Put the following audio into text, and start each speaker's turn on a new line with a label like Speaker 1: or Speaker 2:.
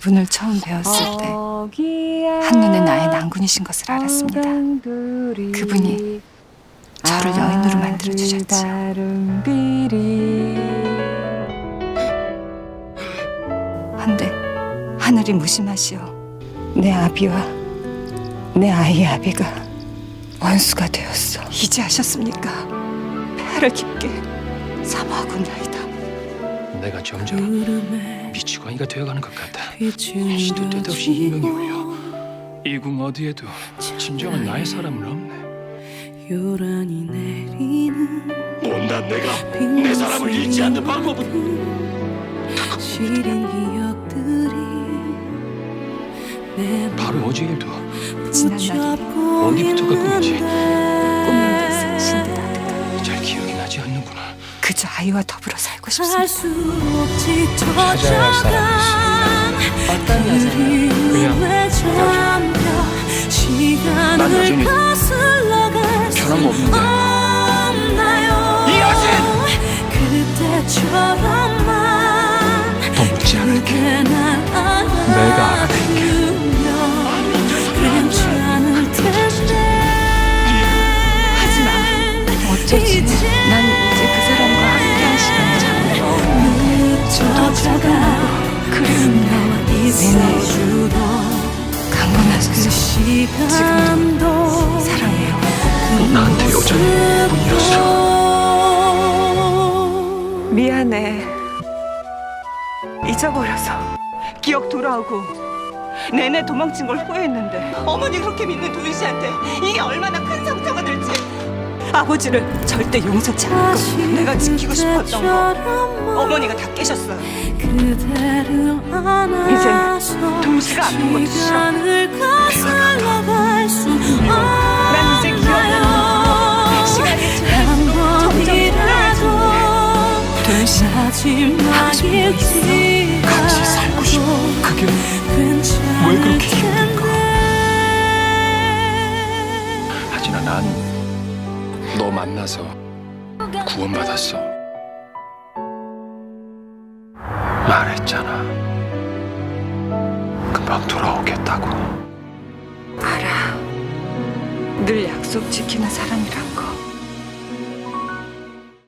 Speaker 1: 그분을 처음 배웠을 때 한눈에 나의 낭군이신 것을 알았습니다. 그분이 저를 여인으로 만들어 주셨죠. 한데 하늘이 무심하시오. 내 아비와 내 아이의 아비가 원수가 되었어. 이제 아셨습니까? 폐하를 깊게 사모하고 나이다.
Speaker 2: 내가 점점 미치광이가 되어가는 것 같다. 시도 때도 없이 이명이 울려. 이 궁 어디에도 진정한 나의 사람은 없네.
Speaker 3: 요란히 내리는
Speaker 2: 못난 내가 내 사람을 잃지 않는 방법은
Speaker 3: 시린 기억들이 내
Speaker 2: 바로 어제 일도
Speaker 1: 지난 날이
Speaker 3: 붙잡고
Speaker 2: 어디부터가 꿈이지?
Speaker 1: 그저 아이와 더불어 살고 싶습니다.
Speaker 2: 찾아야 할 사람이
Speaker 3: 빡단이 하잖아 그냥 잠겨
Speaker 2: 난 여전히
Speaker 3: 거슬러갈 수
Speaker 2: 변한 거 없는데.
Speaker 3: 그
Speaker 1: 강건하소서.
Speaker 3: 시간도
Speaker 1: 사랑해요.
Speaker 2: 나한테 여전히 뿐이었어.
Speaker 1: 미안해. 잊어버려서 기억 돌아오고 내내 도망친 걸 후회했는데 어머니 그렇게 믿는 도윤 씨한테 이게 얼마나 큰 상처가 될지 아버지를 절대 용서치 않을 거 내가 지키고 싶었던 거 어머니가 다 깨셨어요
Speaker 3: 시간을 거슬러갈
Speaker 1: 수난 이제 기억나요. 시간이 지날수록
Speaker 3: 번이라도
Speaker 1: 도윤 씨
Speaker 3: 마지막일지라도
Speaker 2: 같이 살고 싶어. 그게 왜 그렇게 힘든가? 하지만 난너 만나서 구원받았어. 말했잖아. 금방 돌아오겠다고.
Speaker 1: 알아 늘 약속 지키는 사람이란 거